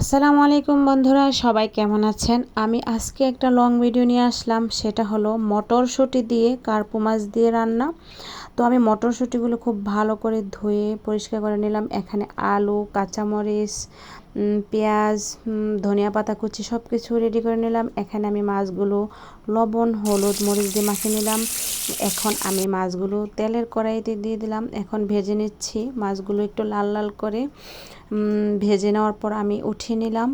আসসালামু আলাইকুম বন্ধুরা, সবাই কেমন আছেন? আমি আজকে একটা লং ভিডিও নিয়ে আসলাম, সেটা হলো মটরশুঁটি দিয়ে কার্পু মাছ দিয়ে রান্না। তো আমি মটরশুঁটিগুলো খুব ভালো করে ধুয়ে পরিষ্কার করে নিলাম। এখানে আলু, কাঁচামরিচ পেঁয়াজ ধনিয়া পাতা, কুচি সব কিছু রেডি করে নিলাম। এখানে আমি মাছগুলো লবণ, হলুদ, মরিচ দিয়ে মাখিয়ে নিলাম। এখন আমি মাছগুলো তেলের কড়াইতে দিয়ে দিলাম। এখন ভেজে নিচ্ছি। মাছগুলো একটু লাল লাল করে ভেজে নেওয়ার পর আমি উঠিয়ে নিলাম।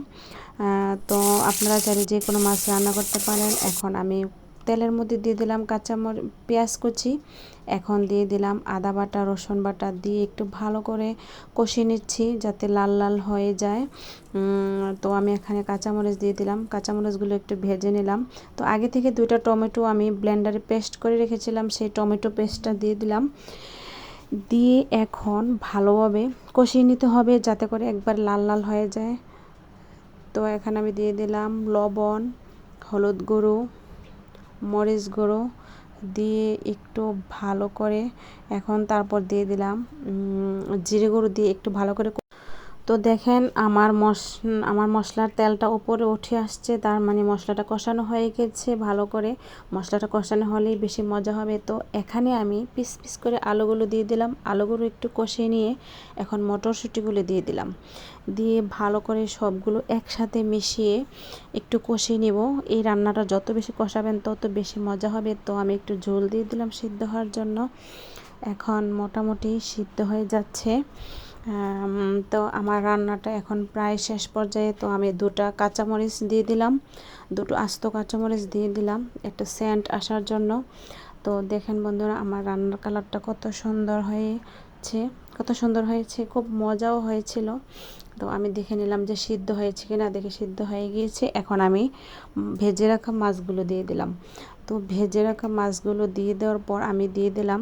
তো আপনারা চাইলে যে কোনো মাছ রান্না করতে পারেন। এখন আমি তেলের মধ্যে দিয়ে দিলাম কাঁচামর পেঁয়াজ কুচি। এখন দিয়ে দিলাম আদা বাটা, রসুন বাটা দিয়ে একটু ভালো করে কষিয়ে নিচ্ছি যাতে লাল লাল হয়ে যায়। তো আমি এখানে কাঁচামরিচ দিয়ে দিলাম। কাঁচামরিচগুলো একটু ভেজে নিলাম। তো আগে থেকে দুইটা টমেটো আমি ব্লেন্ডারে পেস্ট করে রেখেছিলাম, সেই টমেটো পেস্টটা দিয়ে দিলাম। দিয়ে এখন ভালোভাবে কষিয়ে নিতে হবে যাতে করে একবার লাল লাল হয়ে যায়। তো এখানে আমি দিয়ে দিলাম লবণ, হলুদ গুঁড়ো মরিচ গুঁড়ো দিয়ে একটু ভালো করে, এখন তারপর দিয়ে দিলাম জিরে গুঁড়ো দিয়ে একটু ভালো করে তো দেখেন আমার মশ, আমার মশলার তেলটা ওপরে উঠে আসছে, তার মানে মশলাটা কষানো হয়ে গেছে ভালো করে। মশলাটা কষানো হলেই বেশি মজা হবে। তো এখানে আমি পিস পিস করে আলুগুলো দিয়ে দিলাম। আলুগুলো একটু কষিয়ে নিয়ে এখন মটরশুঁটিগুলো দিয়ে দিলাম। দিয়ে ভালো করে সবগুলো একসাথে মিশিয়ে একটু কষিয়ে নেব। এই রান্নাটা যত বেশি কষাবেন তত বেশি মজা হবে। তো আমি একটু ঝোল দিয়ে দিলাম সিদ্ধ হওয়ার জন্য। এখন মোটামুটি সিদ্ধ হয়ে যাচ্ছে। তো আমার রান্নাটা এখন প্রায় শেষ পর্যায়ে, তো আমি দুটা কাঁচামরিচ দিয়ে দিলাম। দুটো আস্ত কাঁচামরিচ দিয়ে দিলাম, একটা সেন্ট আসার জন্য। তো দেখেন বন্ধুরা, আমার রান্নার কালারটা কত সুন্দর হয়েছে, কত সুন্দর হয়েছে, খুব মজাও হয়েছিল। তো আমি দেখে নিলাম যে সিদ্ধ হয়েছে কিনা, দেখে সিদ্ধ হয়ে গিয়েছে। এখন আমি ভেজে রাখা মাছগুলো দিয়ে দিলাম। তো ভেজে রাখা মাছগুলো দিয়ে দেওয়ার পর আমি দিয়ে দিলাম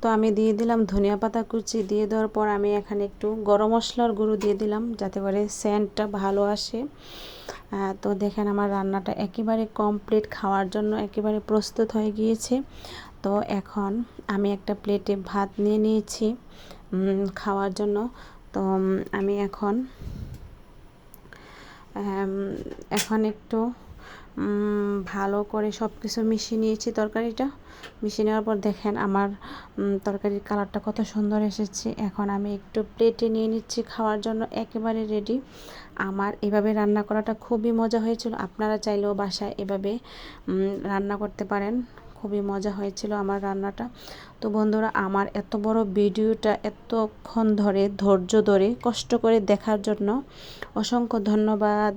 তো আমি দিয়ে দিলাম ধনিয়া পাতা কুচি। দিয়ে দেওয়ার পর আমি এখানে একটু গরম মশলার গুঁড়ো দিয়ে দিলাম যাতে করে সেন্টটা ভালো আসে। তো দেখেন আমার রান্নাটা একেবারে কমপ্লিট খাওয়ার জন্য একেবারে প্রস্তুত হয়ে গিয়েছে। তো এখন আমি একটা প্লেটে ভাত নিয়ে নিয়েছি খাওয়ার জন্য। তো আমি এখন এখন একটু ভালো করে সব কিছু মিশিয়ে নিয়েছি তরকারিটা। মিশিয়ে নেওয়ার পর দেখেন আমার তরকারির কালারটা কত সুন্দর এসেছে। এখন আমি একটু প্লেটে নিয়ে নিচ্ছি, খাওয়ার জন্য একেবারে রেডি আমার এভাবে রান্না করাটা খুবই মজা হয়েছিল। আপনারা চাইলেও বাসায় এভাবে রান্না করতে পারেন। খুবই মজা হয়েছিল আমার রান্নাটা। তো বন্ধুরা, আমার এত বড় ভিডিওটা এতক্ষণ ধরে, ধৈর্য ধরে, কষ্ট করে দেখার জন্য অসংখ্য ধন্যবাদ।